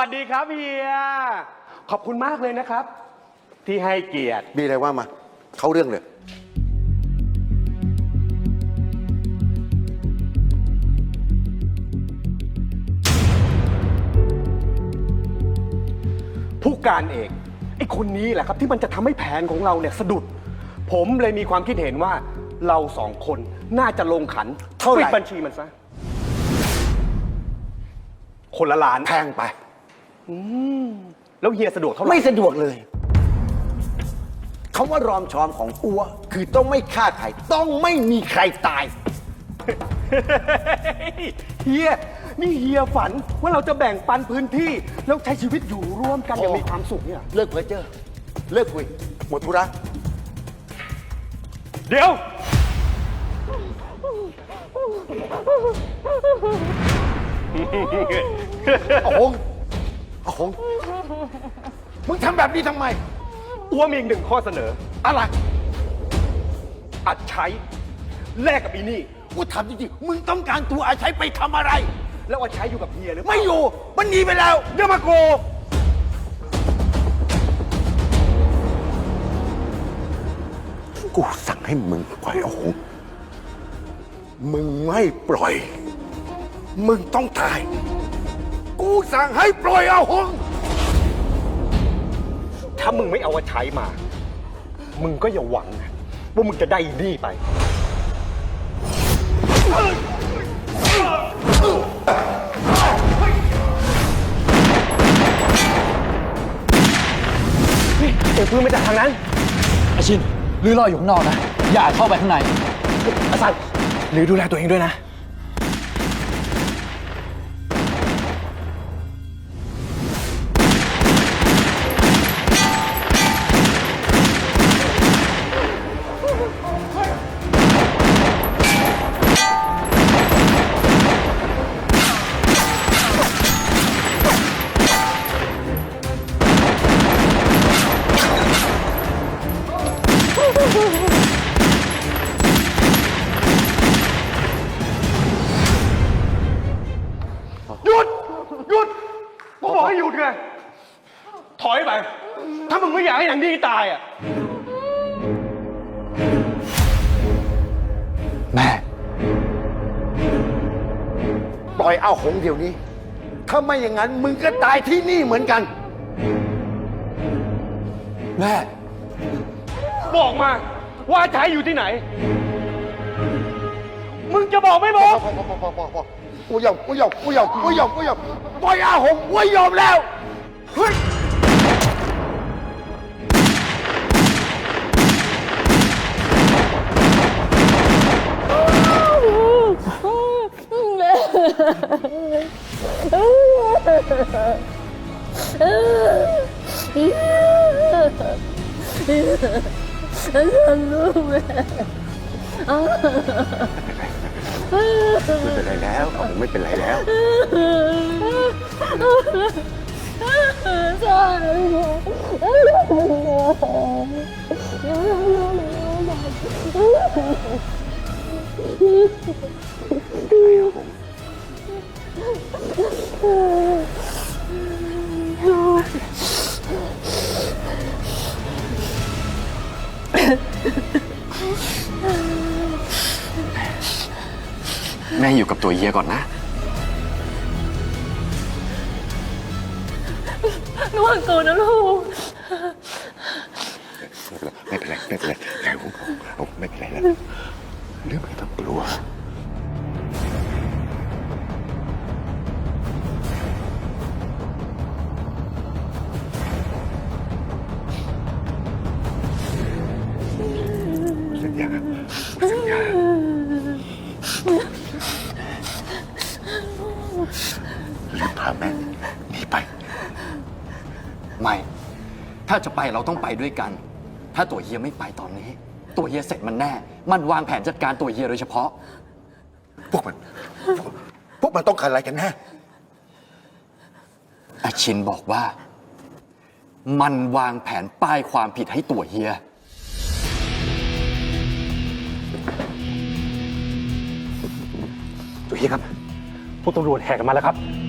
สวัสดีครับเฮีย ขอบคุณมากเลยนะครับ ที่ให้เกียรติ มีอะไรว่ามา เข้าเรื่องเลย ผู้การเอกไอ้คนนี้แหละครับที่มันจะทำให้แผนของเราเนี่ยสะดุด ผมเลยมีความคิดเห็นว่าเราสองคนน่าจะลงขันเท่าไหร่ ปิดบัญชีมันซะ คนละล้าน แพงไป แล้วเฮียสะดวกเท่าไหร่ ไม่สะดวกเลยคำว่ารอมชอมของอัว คือต้องไม่ฆ่าใคร ต้องไม่มีใครตาย เฮีย นี่เฮียฝันว่าเราจะแบ่งปันพื้นที่ แล้วใช้ชีวิตอยู่ร่วมกันอย่างมีความสุขเนี่ย เลิกเพ้อเจ้อเลิกคุย หมดธุระ เดี๋ยวเอาห งเอาหงมึงทำแบบนี้ทำไมอ้วมีอีกหนึ่งข้อเสนอ อะไร อัดใช้แลกกับอีนี่ กูถามจริงๆ มึงต้องการตัวอาชัยไปทำอะไร แล้วอัดใช้อยู่กับเฮียหรือเปล่าไม่อยู่ มันหนีไปแล้วอย่ามาโก กูสั่งให้มึงปล่อยเอาหงมึงไม่ปล่อย มึงต้องตายกู สั่งให้ปล่อยเอาหง ถ้ามึงไม่เอาอัดใช้มา มึงก็อย่าหวังนะว่ามึงจะได้อีนี่ไปนี่เอ็งพื้นมาจากทางนั้น อาชินลือรออยู่ข้างนอกนะ อย่าเข้าไปข้างในอาสันหรือดูแลตัวเองด้วยนะ หยุด หยุดผมบอกให้หยุดไง ถอยไป ถ้ามึงไม่อยากให้หนังดีตายอะ แม่ ปล่อยเอาหงเดี๋ยวนี้ ถ้าไม่อย่างนั้น มึงก็ตายที่นี่เหมือนกัน แม่ บอกมา ว่าใช้อยู่ที่ไหน มึงจะบอกไม่บอก พอพอพอพอพอกูยอมกูยอมกูยอมกูยอมกูยอมปล่อยอาหงกูยอมแล้วเฮ้ย ไม่เป็นไรแล้วอาหงไม่เป็นไรแล้ว แม่อยู่กับตัวเฮียก่อนนะ ระวังตัวนะลูก ไม่เป็นไร ไม่เป็นไรแค่หงเอาไม่เป็นไรแล้วเรื่องไม่ต้องกลัว แม่หนีไป ไม่ ถ้าจะไปเราต้องไปด้วยกัน ถ้าตัวเฮียไม่ไปตอนนี้ ตัวเฮียเสร็จมันแน่ มันวางแผนจัดการตัวเฮียโดยเฉพาะ พวกมัน พวกพวกมันต้องการอะไรกันแน่อาชินบอกว่า มันวางแผนป้ายความผิดให้ตัวเฮีย ตัวเฮียครับ พวกตำรวจแหกกันมาแล้วครับอาสัน